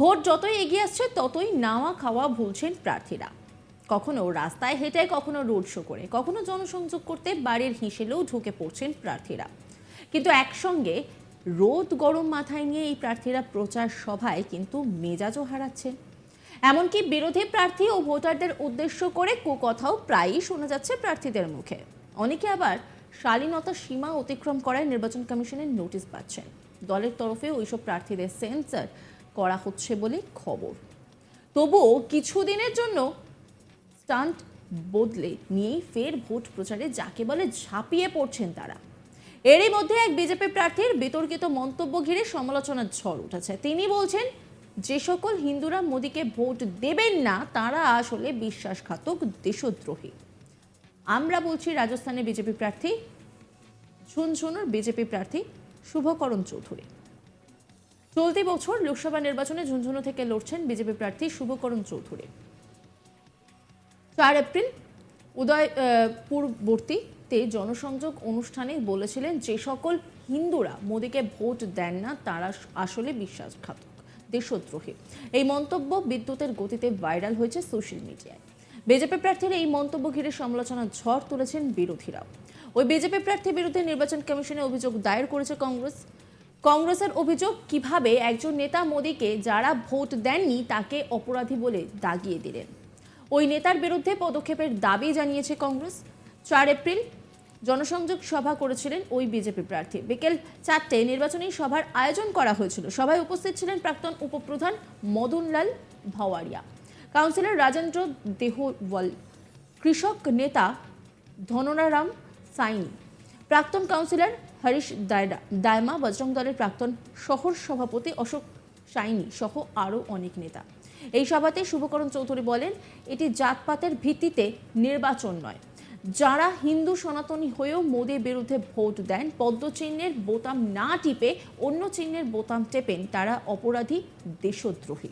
Vote যতই এগিয়ে আসছে, ততই নাওয়া খাওয়া ভুলছেন প্রার্থীরা। কখনো রাস্তায় হেঁটে, কখনো রোড শো করে, কখনো জনসংযোগ করতে বাড়ির হিসেলেও ঢুকে পড়ছেন প্রার্থীরা। কিন্তু একসঙ্গে রোদ গরম মাথায় নিয়ে এই প্রার্থীরা প্রচার সভায় কিন্তু মেজাজও হারাচ্ছেন। এমনকি বিরোধী প্রার্থী ও ভোটারদের উদ্দেশ্য করে কুকথাও প্রায়ই শোনা যাচ্ছে প্রার্থীদের মুখে। অনেকে আবার শালীনতার সীমা অতিক্রম করায় নির্বাচন কমিশনের নোটিশ পাচ্ছেন। দলের তরফে ওইসব প্রার্থীদের সেন্সার করা হচ্ছে বলে খবর। তবুও কিছুদিনের জন্য স্টান্ট বদলে নিয়েই ফের ভোট প্রচারে যাকে বলে ঝাঁপিয়ে পড়ছেন তারা। এরই মধ্যে এক বিজেপি প্রার্থীর বিতর্কিত মন্তব্য ঘিরে সমালোচনার ঝড় উঠেছে। তিনি বলছেন, যে সকল হিন্দুরা মোদীকে ভোট দেবেন না, তারা আসলে বিশ্বাসঘাতক দেশদ্রোহী। আমরা বলছি রাজস্থানের বিজেপি প্রার্থী ঝুনঝুনুর বিজেপি প্রার্থী শুভকরণ চৌধুরী। চলতি বছর লোকসভা নির্বাচনে ঝুনঝুনু থেকে লড়ছেন বিজেপি প্রার্থী শুভকরণ চৌধুরী। চার এপ্রিল উদয় আহ, পূর্ববর্তীতে জনসংযোগ অনুষ্ঠানে বলেছিলেন যে সকল হিন্দুরা মোদীকে ভোট দেন না তারা আসলে বিশ্বাসঘাতক দেশদ্রোহী। এই মন্তব্য বিদ্যুতের গতিতে ভাইরাল হয়েছে সোশ্যাল মিডিয়ায়। বিজেপি প্রার্থীর এই মন্তব্য ঘিরে সমালোচনার ঝড় তুলেছেন বিরোধীরাও। ওই বিজেপি প্রার্থীর বিরুদ্ধে নির্বাচন কমিশনে অভিযোগ দায়ের করেছে কংগ্রেস। কংগ্রেসের অভিযোগ, কীভাবে একজন নেতা মোদীকে যারা ভোট দেননি তাকে অপরাধী বলে দাগিয়ে দিলেন। ওই নেতার বিরুদ্ধে পদক্ষেপের দাবি জানিয়েছে কংগ্রেস। চার এপ্রিল জনসংযোগ সভা করেছিলেন ওই বিজেপি প্রার্থী। বিকেল চারটে নির্বাচনী সভার আয়োজন করা হয়েছিল। সভায় উপস্থিত ছিলেন প্রাক্তন উপপ্রধান মদনলাল ভাওয়ারিয়া, কাউন্সিলর রাজেন্দ্র দেহওয়াল, কৃষক নেতা ধনরারাম সাইনি, প্রাক্তন কাউন্সিলর হরিশ দায়রা দায়মা বজরং দলের প্রাক্তন শহর সভাপতি অশোক সাইনি সহ আরও অনেক নেতা। এই সভাতে শুভকরণ চৌধুরী বলেন, এটি জাতপাতের ভিত্তিতে নির্বাচন নয়। যারা হিন্দু সনাতনী হয়েও মোদীর বিরুদ্ধে ভোট দেন, পদ্ম চিহ্নের বোতাম না টিপে অন্য চিহ্নের বোতাম টেপেন, তারা অপরাধী, দেশদ্রোহী।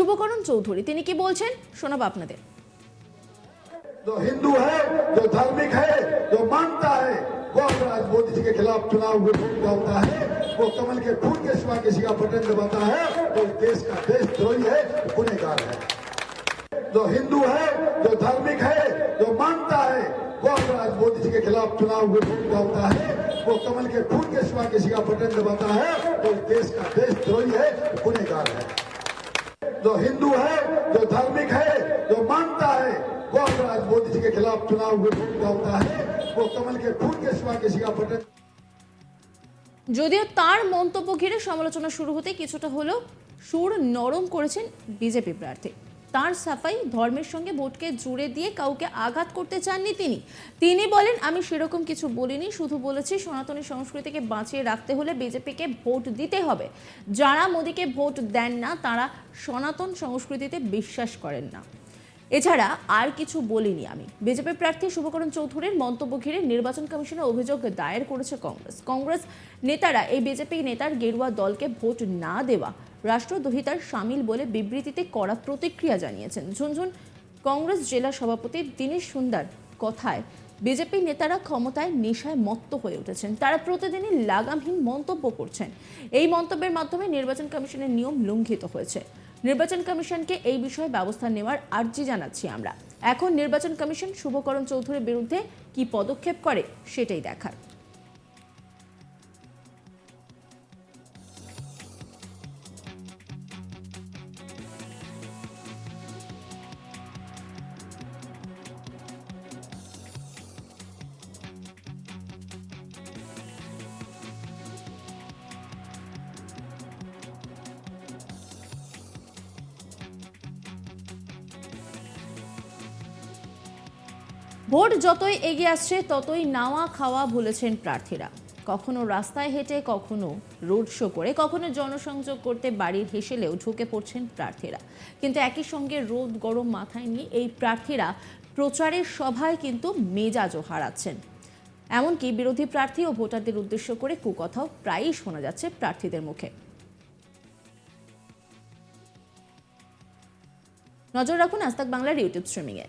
শুভকরণ চৌধুরী তিনি কি বলছেন শোনাবো আপনাদের जो हिंदू है जो धार्मिक है जो मानता है वो अगर आज मोदी जी के खिलाफ चुनाव में वोट डालता है वो कमल के फूल के सिवा किसी का बटन दबाता है तो देश का देशद्रोही है गुनेगार है जो हिंदू है जो धार्मिक है जो मानता है वो अगर आज मोदी जी के खिलाफ चुनाव में वोट डालता है वो कमल के फूल के सिवा किसी का बटन दबाता है तो देश का देशद्रोही है गुनेगार है जो हिंदू है जो धार्मिक है जो मानता है वो अगर आज मोदी जी के खिलाफ चुनाव में वोट डालता है वो कमल के फूल के सिवा किसी का बटन যদিও তার মন্তব্য ঘিরে সমালোচনা শুরু হতে কিছুটা হলেও সুর নরম করেছেন বিজেপি প্রার্থী তার সাফাই ধর্মের সঙ্গে ভোটকে জুড়ে দিয়ে কাউকে আঘাত করতে চাননি তিনি। তিনি বলেন, আমি সেরকম কিছু বলিনি, শুধু বলেছি সনাতনী সংস্কৃতিকে বাঁচিয়ে রাখতে হলে বিজেপিকে ভোট দিতে হবে। যারা মোদীকে ভোট দেন না, তারা সনাতন সংস্কৃতিতে বিশ্বাস করেন না। এছাড়া আর কিছু বলিনি আমি। বিজেপি প্রার্থী শুভকরণ চৌধুরীর মন্তব্য ঘিরে নির্বাচন কমিশনে অভিযোগ দায়ের করেছে কংগ্রেস। কংগ্রেস নেতারা এই বিজেপি নেতার গেরুয়া দলকে ভোট না দেওয়া রাষ্ট্রদ্রোহিতার সামিল বলে বিবৃতিতে কড়া প্রতিক্রিয়া জানিয়েছেন। ঝুনঝুন কংগ্রেস জেলা সভাপতি দীনেশ সুন্দর কথায়, বিজেপি নেতারা ক্ষমতায় নেশায় মত্ত হয়ে উঠেছেন। তারা প্রতিদিনই লাগামহীন মন্তব্য করছেন। এই মন্তব্যের মাধ্যমে নির্বাচন কমিশনের নিয়ম লঙ্ঘিত হয়েছে। নির্বাচন কমিশনকে এই বিষয়ে ব্যবস্থা নেওয়ার আর্জি জানাচ্ছি আমরা। এখন নির্বাচন কমিশন শুভকরণ চৌধুরীর বিরুদ্ধে কি পদক্ষেপ করে, সেটাই দেখার। ভোট যতই এগিয়ে আসছে, ততই নাওয়া খাওয়া ভুলেছেন প্রার্থীরা। কখনো রাস্তায় হেঁটে, কখনো রোড শো করে, কখনো জনসংযোগ করতে বাড়ির হেসেলেও ঢুকে পড়ছেন প্রার্থীরা। কিন্তু একই সঙ্গে রোদ গরম মাথায় নিয়ে এই প্রার্থীরা প্রচারের সভায় কিন্তু মেজাজও হারাচ্ছেন। এমনকি বিরোধী প্রার্থী ও ভোটারদের উদ্দেশ্য করে কুকথাও প্রায়ই শোনা যাচ্ছে প্রার্থীদের মুখে। নজর রাখুন আস্তাক বাংলার ইউটিউব স্ট্রিমিংয়ে।